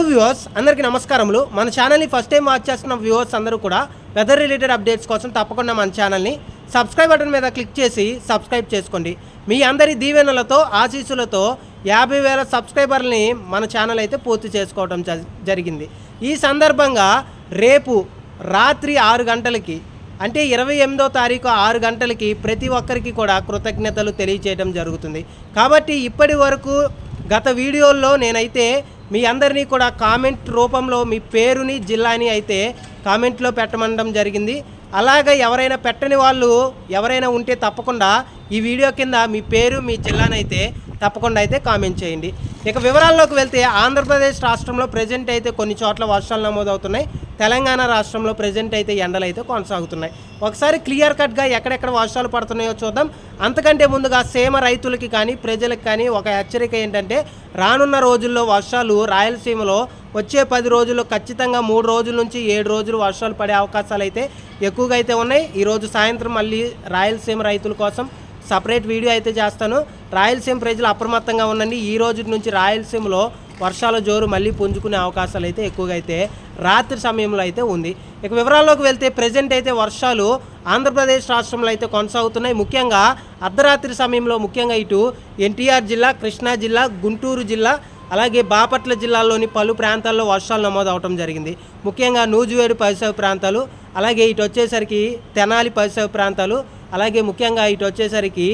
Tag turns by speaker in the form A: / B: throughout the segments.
A: Hello viewers అందరికీ నమస్కారములు. మన ఛానల్ని ఫస్ట్ టైం వాచ్ చేస్తున్న వ్యూవర్స్ అందరూ కూడా వెదర్ రిలేటెడ్ అప్డేట్స్ కోసం తప్పకుండా మన ఛానల్ని సబ్స్క్రైబ్ బటన్ మీద క్లిక్ చేసి సబ్స్క్రైబ్ చేసుకోండి. మీ అందరి దీవెనలతో ఆశీస్సులతో యాభై వేల సబ్స్క్రైబర్ని మన ఛానల్ అయితే పూర్తి చేసుకోవడం జ- జరిగింది. ఈ సందర్భంగా రేపు రాత్రి ఆరు గంటలకి అంటే ఇరవై ఎనిమిదో తారీఖు ఆరు గంటలకి ప్రతి ఒక్కరికి కూడా కృతజ్ఞతలు తెలియచేయడం జరుగుతుంది. కాబట్టి ఇప్పటి వరకు గత వీడియోల్లో నేనైతే మీ అందరినీ కూడా కామెంట్ రూపంలో మీ పేరుని జిల్లాని అయితే కామెంట్లో పెట్టమనడం జరిగింది. అలాగే ఎవరైనా పెట్టని వాళ్ళు ఎవరైనా ఉంటే తప్పకుండా ఈ వీడియో కింద మీ పేరు మీ జిల్లానైతే తప్పకుండా అయితే కామెంట్ చేయండి. ఇక వివరాల్లోకి వెళ్తే ఆంధ్రప్రదేశ్ రాష్ట్రంలో ప్రజెంట్ అయితే కొన్ని చోట్ల వర్షాలు నమోదవుతున్నాయి. తెలంగాణ రాష్ట్రంలో ప్రజెంట్ అయితే ఎండలు అయితే కొనసాగుతున్నాయి. ఒకసారి క్లియర్ కట్గా ఎక్కడెక్కడ వర్షాలు పడుతున్నాయో చూద్దాం. అంతకంటే ముందుగా సేమ రైతులకి కానీ ప్రజలకు కానీ ఒక హెచ్చరిక ఏంటంటే రానున్న రోజుల్లో వర్షాలు రాయలసీమలో వచ్చే పది రోజుల్లో ఖచ్చితంగా మూడు రోజుల నుంచి ఏడు రోజులు వర్షాలు పడే అవకాశాలు అయితే ఎక్కువగా అయితే ఉన్నాయి. ఈరోజు సాయంత్రం మళ్ళీ రాయలసీమ రైతుల కోసం సపరేట్ వీడియో అయితే చేస్తాను. రాయలసీమ ప్రజలు అప్రమత్తంగా ఉండండి. ఈ రోజు నుంచి రాయలసీమలో వర్షాల జోరు మళ్ళీ పుంజుకునే అవకాశాలు అయితే ఎక్కువగా అయితే రాత్రి సమయంలో అయితే ఉంది. ఇక వివరాల్లోకి వెళ్తే ప్రజెంట్ అయితే వర్షాలు ఆంధ్రప్రదేశ్ రాష్ట్రంలో అయితే కొనసాగుతున్నాయి. ముఖ్యంగా అర్ధరాత్రి సమయంలో ముఖ్యంగా ఇటు ఎన్టీఆర్ జిల్లా కృష్ణా జిల్లా గుంటూరు జిల్లా అలాగే బాపట్ల జిల్లాలోని పలు ప్రాంతాల్లో వర్షాలు నమోదు అవడం జరిగింది. ముఖ్యంగా నూజివేడు పరిసర ప్రాంతాలు అలాగే ఇటు వచ్చేసరికి తెనాలి పరిసర ప్రాంతాలు అలాగే ముఖ్యంగా ఇటు వచ్చేసరికి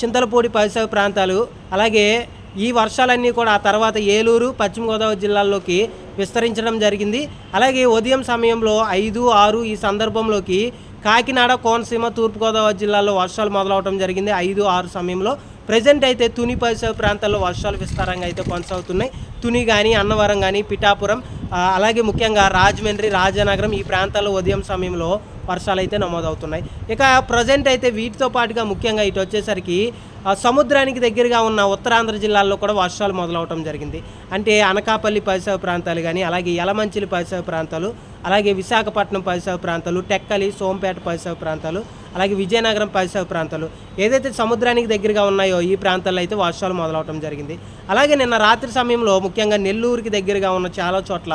A: చింతలపూడి పరిసర ప్రాంతాలు అలాగే ఈ వర్షాలన్నీ కూడా ఆ తర్వాత ఏలూరు పశ్చిమ గోదావరి జిల్లాల్లోకి విస్తరించడం జరిగింది. అలాగే ఉదయం సమయంలో ఐదు ఆరు ఈ సందర్భంలోకి కాకినాడ కోనసీమ తూర్పుగోదావరి జిల్లాల్లో వర్షాలు మొదలవడం జరిగింది. ఐదు ఆరు సమయంలో ప్రజెంట్ అయితే తుని పరిసర ప్రాంతాల్లో వర్షాలు విస్తారంగా అయితే కొనసాగుతున్నాయి. తుని కానీ అన్నవరం కానీ పిఠాపురం అలాగే ముఖ్యంగా రాజమండ్రి రాజనగరం ఈ ప్రాంతాల్లో ఉదయం సమయంలో వర్షాలు అయితే నమోదవుతున్నాయి. ఇక ప్రజెంట్ అయితే వీటితో పాటుగా ముఖ్యంగా ఇటు వచ్చేసరికి సముద్రానికి దగ్గరగా ఉన్న ఉత్తరాంధ్ర జిల్లాల్లో కూడా వర్షాలు మొదలవటం జరిగింది. అంటే అనకాపల్లి పరిసర ప్రాంతాలు కానీ అలాగే యలమంచిలి పరిసర ప్రాంతాలు అలాగే విశాఖపట్నం పరిసర ప్రాంతాలు టెక్కలి సోంపేట పరిసర ప్రాంతాలు అలాగే విజయనగరం పరిసర ప్రాంతాలు. ఏదైతే సముద్రానికి దగ్గరగా ఉన్నాయో ఈ ప్రాంతాల్లో అయితే వర్షాలు మొదలవటం జరిగింది. అలాగే నిన్న రాత్రి సమయంలో ముఖ్యంగా నెల్లూరుకి దగ్గరగా ఉన్న చాలా చోట్ల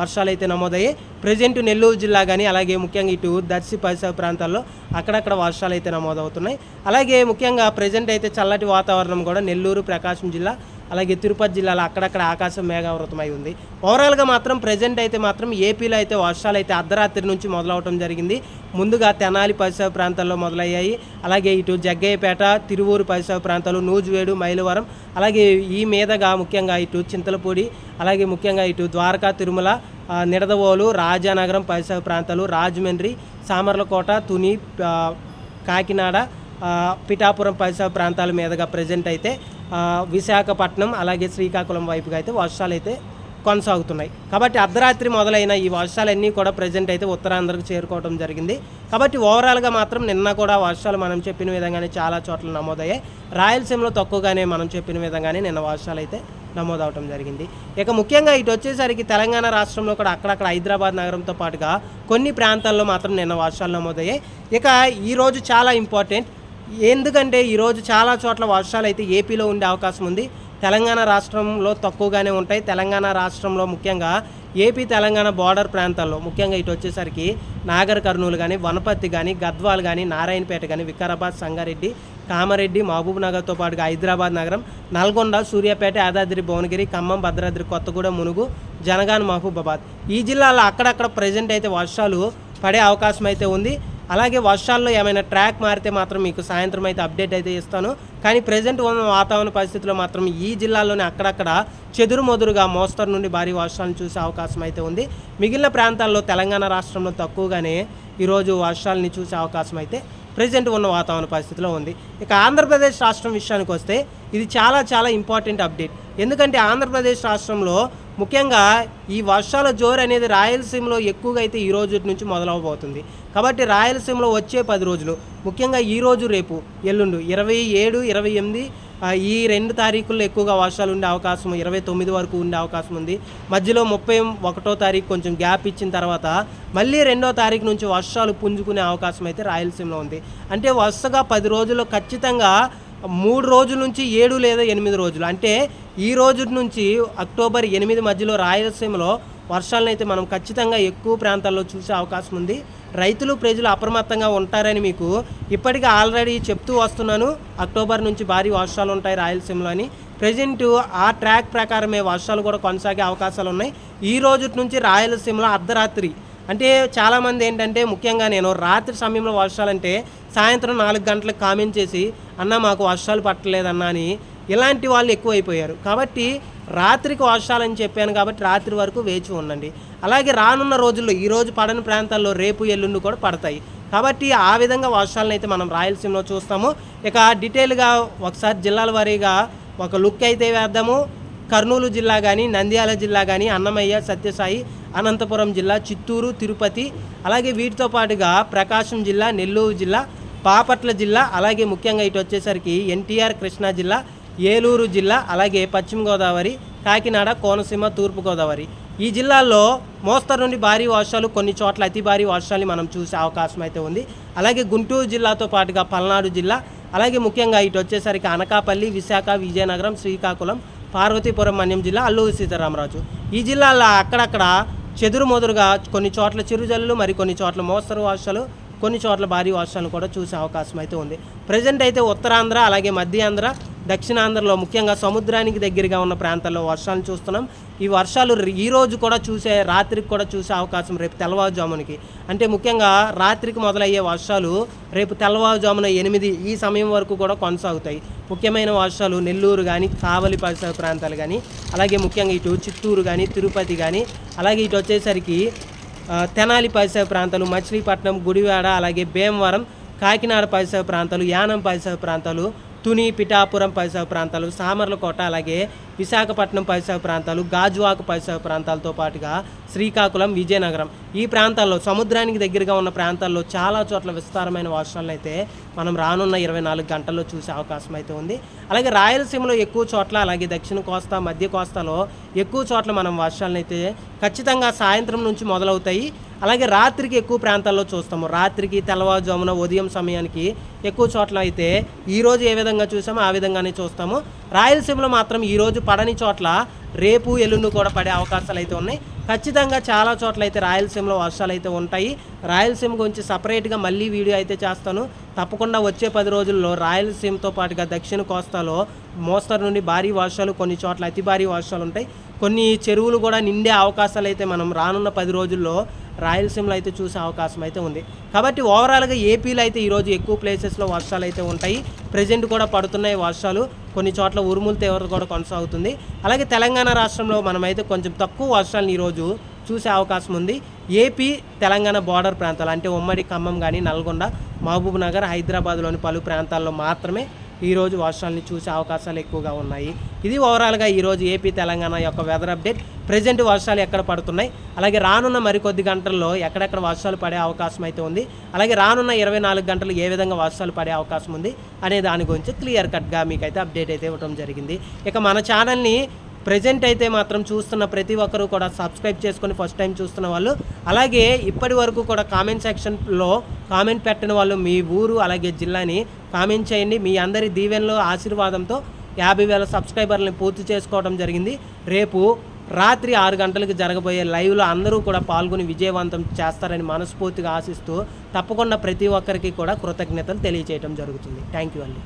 A: వర్షాలు అయితే నమోదయ్యాయి. ప్రజెంట్ నెల్లూరు జిల్లా కానీ అలాగే ముఖ్యంగా ఇటు దర్శి పరిసర ప్రాంతాల్లో అక్కడక్కడ వర్షాలు అయితే నమోదవుతున్నాయి. అలాగే ముఖ్యంగా ప్రజెంట్ అయితే చల్లటి వాతావరణం కూడా నెల్లూరు ప్రకాశం జిల్లా అలాగే తిరుపతి జిల్లాలో అక్కడక్కడ ఆకాశం మేఘావృతమై ఉంది. ఓవరాల్గా మాత్రం ప్రజెంట్ అయితే మాత్రం ఏపీలో అయితే వర్షాలు అయితే అర్ధరాత్రి నుంచి మొదలవటం జరిగింది. ముందుగా తెనాలి పరిసర ప్రాంతాల్లో మొదలయ్యాయి. అలాగే ఇటు జగ్గయ్యపేట తిరువూరు పరిసర ప్రాంతాలు నూజివేడు మైలవరం అలాగే ఈ మీదగా ముఖ్యంగా ఇటు చింతలపూడి అలాగే ముఖ్యంగా ఇటు ద్వారకా తిరుమల నిడదవోలు రాజానగరం పరిసర ప్రాంతాలు రాజమండ్రి సామర్లకోట తుని కాకినాడ పిఠాపురం పరిసర ప్రాంతాల మీదుగా ప్రజెంట్ అయితే విశాఖపట్నం అలాగే శ్రీకాకుళం వైపుగా అయితే వర్షాలు అయితే కొనసాగుతున్నాయి. కాబట్టి అర్ధరాత్రి మొదలైన ఈ వర్షాలన్నీ కూడా ప్రజెంట్ అయితే ఉత్తరాంధ్రకు చేరుకోవడం జరిగింది. కాబట్టి ఓవరాల్గా మాత్రం నిన్న కూడా వర్షాలు మనం చెప్పిన విధంగానే చాలా చోట్ల నమోదయ్యాయి. రాయలసీమలో తక్కువగానే మనం చెప్పిన విధంగానే నిన్న వర్షాలు అయితే నమోదవటం జరిగింది. ఇక ముఖ్యంగా ఇటు వచ్చేసరికి తెలంగాణ రాష్ట్రంలో కూడా అక్కడక్కడ హైదరాబాద్ నగరంతో పాటుగా కొన్ని ప్రాంతాల్లో మాత్రం నిన్న వర్షాలు నమోదయ్యాయి. ఇక ఈరోజు చాలా ఇంపార్టెంట్. ఎందుకంటే ఈరోజు చాలా చోట్ల వర్షాలు అయితే ఏపీలో ఉండే అవకాశం ఉంది. తెలంగాణ రాష్ట్రంలో తక్కువగానే ఉంటాయి. తెలంగాణ రాష్ట్రంలో ముఖ్యంగా ఏపీ తెలంగాణ బార్డర్ ప్రాంతాల్లో ముఖ్యంగా ఇటు వచ్చేసరికి నాగర్ కర్నూలు కానీ వనపర్తి కానీ గద్వాల్ కానీ నారాయణపేట కానీ వికారాబాద్ సంగారెడ్డి కామారెడ్డి మహబూబ్ నగర్తో పాటుగా హైదరాబాద్ నగరం నల్గొండ సూర్యాపేట యాదాద్రి భువనగిరి ఖమ్మం భద్రాద్రి కొత్తగూడెం మునుగు జనగాన్ మహబూబాబాద్. ఈ జిల్లాలో అక్కడక్కడ ప్రజెంట్ అయితే వర్షాలు పడే అవకాశం అయితే ఉంది. అలాగే వర్షాల్లో ఏమైనా ట్రాక్ మారితే మాత్రం మీకు సాయంత్రం అయితే అప్డేట్ అయితే ఇస్తాను. కానీ ప్రజెంట్ ఉన్న వాతావరణ పరిస్థితుల్లో మాత్రం ఈ జిల్లాలోనే అక్కడక్కడ చెదురుమొదురుగా మోస్తరు నుండి భారీ వర్షాలను చూసే అవకాశం అయితే ఉంది. మిగిలిన ప్రాంతాల్లో తెలంగాణ రాష్ట్రంలో తక్కువగానే ఈరోజు వర్షాలని చూసే అవకాశం అయితే ప్రజెంట్ ఉన్న వాతావరణ పరిస్థితిలో ఉంది. ఇక ఆంధ్రప్రదేశ్ రాష్ట్రం విషయానికి వస్తే ఇది చాలా చాలా ఇంపార్టెంట్ అప్డేట్. ఎందుకంటే ఆంధ్రప్రదేశ్ రాష్ట్రంలో ముఖ్యంగా ఈ వర్షాల జోరు అనేది రాయలసీమలో ఎక్కువగా అయితే ఈ రోజు నుంచి మొదలవబోతుంది. కాబట్టి రాయలసీమలో వచ్చే పది రోజులు ముఖ్యంగా ఈ రోజు రేపు ఎల్లుండు ఇరవై ఏడు ఇరవై ఎనిమిది ఈ రెండు తారీఖుల్లో ఎక్కువగా వర్షాలు ఉండే అవకాశం ఇరవై తొమ్మిది వరకు ఉండే అవకాశం ఉంది. మధ్యలో ముప్పై ఒకటో తారీఖు కొంచెం గ్యాప్ ఇచ్చిన తర్వాత మళ్ళీ రెండో తారీఖు నుంచి వర్షాలు పుంజుకునే అవకాశం అయితే రాయలసీమలో ఉంది. అంటే వరుసగా పది రోజుల్లో ఖచ్చితంగా మూడు రోజుల నుంచి ఏడు లేదా ఎనిమిది రోజులు. అంటే ఈ రోజు నుంచి అక్టోబర్ ఎనిమిది మధ్యలో రాయలసీమలో వర్షాలను అయితే మనం ఖచ్చితంగా ఎక్కువ ప్రాంతాల్లో చూసే అవకాశం ఉంది. రైతులు ప్రజలు అప్రమత్తంగా ఉంటారని మీకు ఇప్పటికే ఆల్రెడీ చెప్తూ వస్తున్నాను. అక్టోబర్ నుంచి భారీ వర్షాలు ఉంటాయి రాయలసీమలో అని. ప్రజెంట్ ఆ ట్రాక్ ప్రకారమే వర్షాలు కూడా కొనసాగే అవకాశాలు ఉన్నాయి. ఈ రోజు నుంచి రాయలసీమలో అర్ధరాత్రి అంటే చాలామంది ఏంటంటే ముఖ్యంగా నేను రాత్రి సమయంలో వర్షాలంటే సాయంత్రం నాలుగు గంటలకు కామెంట్ చేసి అన్న మాకు వర్షాలు పట్టలేదన్నా అని ఇలాంటి వాళ్ళు ఎక్కువైపోయారు. కాబట్టి రాత్రికి వర్షాలని చెప్పాను కాబట్టి రాత్రి వరకు వేచి ఉండండి. అలాగే రానున్న రోజుల్లో ఈరోజు పడని ప్రాంతాల్లో రేపు ఎల్లుండి కూడా పడతాయి. కాబట్టి ఆ విధంగా వర్షాలను అయితే మనం రాయలసీమలో చూస్తాము. ఇక డీటెయిల్గా ఒకసారి జిల్లాల వారీగా ఒక లుక్ అయితే వేద్దాము. కర్నూలు జిల్లా కానీ నంద్యాల జిల్లా కానీ అన్నమయ్య సత్యసాయి అనంతపురం జిల్లా చిత్తూరు తిరుపతి అలాగే వీటితో పాటుగా ప్రకాశం జిల్లా నెల్లూరు జిల్లా పాపట్ల జిల్లా అలాగే ముఖ్యంగా ఇటు వచ్చేసరికి ఎన్టీఆర్ కృష్ణా జిల్లా ఏలూరు జిల్లా అలాగే పశ్చిమ గోదావరి కాకినాడ కోనసీమ తూర్పుగోదావరి ఈ జిల్లాల్లో మోస్తరు నుండి భారీ వర్షాలు కొన్ని చోట్ల అతి భారీ వర్షాలు మనం చూసే అవకాశం అయితే ఉంది. అలాగే గుంటూరు జిల్లాతో పాటుగా పల్నాడు జిల్లా అలాగే ముఖ్యంగా ఇటు వచ్చేసరికి అనకాపల్లి విశాఖ విజయనగరం శ్రీకాకుళం పార్వతీపురం మన్యం జిల్లా అల్లూరి సీతారామరాజు. ఈ జిల్లాల్లో అక్కడక్కడ చెదురు మొదరుగా కొన్ని చోట్ల చిరుజల్లులు మరి కొన్ని చోట్ల మోస్తరు వర్షాలు కొన్ని చోట్ల భారీ వర్షాలు కూడా చూసే అవకాశం అయితే ఉంది. ప్రజెంట్ అయితే ఉత్తరాంధ్ర అలాగే మధ్యాంధ్ర దక్షిణాంధ్రలో ముఖ్యంగా సముద్రానికి దగ్గరగా ఉన్న ప్రాంతాల్లో వర్షాలు చూస్తున్నాం. ఈ వర్షాలు ఈ రోజు కూడా చూసే రాత్రికి కూడా చూసే అవకాశం రేపు తెల్లవారుజామునకి. అంటే ముఖ్యంగా రాత్రికి మొదలయ్యే వర్షాలు రేపు తెల్లవారుజామున ఎనిమిది ఈ సమయం వరకు కూడా కొనసాగుతాయి. ముఖ్యమైన వర్షాలు నెల్లూరు కానీ కావలి పరిసర ప్రాంతాలు కానీ అలాగే ముఖ్యంగా ఇటు చిత్తూరు కానీ తిరుపతి కానీ అలాగే ఇటు వచ్చేసరికి తెనాలి పరిసర ప్రాంతాలు మచిలీపట్నం గుడివాడ అలాగే భీమవరం కాకినాడ పరిసర ప్రాంతాలు యానం పరిసర ప్రాంతాలు తుని పిఠాపురం పరిసర ప్రాంతాలు సామర్లకోట అలాగే విశాఖపట్నం పరిసర ప్రాంతాలు గాజువాక పరిసర ప్రాంతాలతో పాటుగా శ్రీకాకుళం విజయనగరం. ఈ ప్రాంతాల్లో సముద్రానికి దగ్గరగా ఉన్న ప్రాంతాల్లో చాలా చోట్ల విస్తారమైన వర్షాలను అయితే మనం రానున్న ఇరవై నాలుగు గంటల్లో చూసే అవకాశం అయితే ఉంది. అలాగే రాయలసీమలో ఎక్కువ చోట్ల అలాగే దక్షిణ కోస్తా మధ్య కోస్తాలో ఎక్కువ చోట్ల మనం వర్షాలను అయితే ఖచ్చితంగా సాయంత్రం నుంచి మొదలవుతాయి. అలాగే రాత్రికి ఎక్కువ ప్రాంతాల్లో చూస్తాము. రాత్రికి తెల్లవారుజామున ఉదయం సమయానికి ఎక్కువ చోట్ల అయితే ఈరోజు ఏ విధంగా చూసామో ఆ విధంగానే చూస్తాము. రాయలసీమలో మాత్రం ఈ రోజు పడని చోట్ల రేపు ఎల్లుండి కూడా పడే అవకాశాలు అయితే ఉన్నాయి. ఖచ్చితంగా చాలా చోట్ల అయితే రాయలసీమలో వర్షాలు అయితే ఉంటాయి. రాయలసీమ గురించి సపరేట్గా మళ్ళీ వీడియో అయితే చేస్తాను. తప్పకుండా వచ్చే పది రోజుల్లో రాయలసీమతో పాటుగా దక్షిణ కోస్తాలో మోస్తరు నుండి భారీ వర్షాలు కొన్ని చోట్ల అతి భారీ వర్షాలు ఉంటాయి. కొన్ని చెరువులు కూడా నిండే అవకాశాలు అయితే మనం రానున్న పది రోజుల్లో రాయలసీమలో అయితే చూసే అవకాశం అయితే ఉంది. కాబట్టి ఓవరాల్గా ఏపీలో అయితే ఈరోజు ఎక్కువ ప్లేసెస్లో వర్షాలు అయితే ఉంటాయి. ప్రజెంట్ కూడా పడుతున్నాయి వర్షాలు. కొన్ని చోట్ల ఉరుముల తీవ్రత కూడా కొనసాగుతుంది. అలాగే తెలంగాణ రాష్ట్రంలో మనమైతే కొంచెం తక్కువ వర్షాలను ఈరోజు చూసే అవకాశం ఉంది. ఏపీ తెలంగాణ బార్డర్ ప్రాంతాలు అంటే ఉమ్మడి ఖమ్మం కానీ నల్గొండ మహబూబ్ నగర్ హైదరాబాద్లోని పలు ప్రాంతాల్లో మాత్రమే ఈరోజు వర్షాలని చూసే అవకాశాలు ఎక్కువగా ఉన్నాయి. ఇది ఓవరాల్గా ఈరోజు ఏపీ తెలంగాణ యొక్క వెదర్ అప్డేట్ ప్రజెంట్ వర్షాలు ఎక్కడ పడుతున్నాయి? అలాగే రానున్న మరికొద్ది గంటల్లో ఎక్కడెక్కడ వర్షాలు పడే అవకాశం అయితే ఉంది. అలాగే రానున్న ఇరవై నాలుగు గంటలు ఏ విధంగా వర్షాలు పడే అవకాశం ఉంది? అనే దాని గురించి క్లియర్ కట్గా మీకైతే అప్డేట్ అయితే ఇవ్వడం జరిగింది. ఇక మన ఛానల్ని ప్రజెంట్ అయితే మాత్రం చూస్తున్న ప్రతి ఒక్కరూ కూడా సబ్స్క్రైబ్ చేసుకొని ఫస్ట్ టైం చూస్తున్న వాళ్ళు అలాగే ఇప్పటి వరకు కూడా కామెంట్ సెక్షన్లో కామెంట్ పెట్టిన వాళ్ళు మీ ఊరు అలాగే జిల్లాని కామెంట్ చేయండి. మీ అందరి దీవెనలో ఆశీర్వాదంతో యాభై వేల సబ్స్క్రైబర్లని పూర్తి చేసుకోవడం జరిగింది. రేపు రాత్రి ఆరు గంటలకు జరగబోయే లైవ్లో అందరూ కూడా పాల్గొని విజయవంతం చేస్తారని మనస్ఫూర్తిగా ఆశిస్తూ తప్పకుండా ప్రతి ఒక్కరికి కూడా కృతజ్ఞతలు తెలియజేయడం జరుగుతుంది. థ్యాంక్ యూ అండి.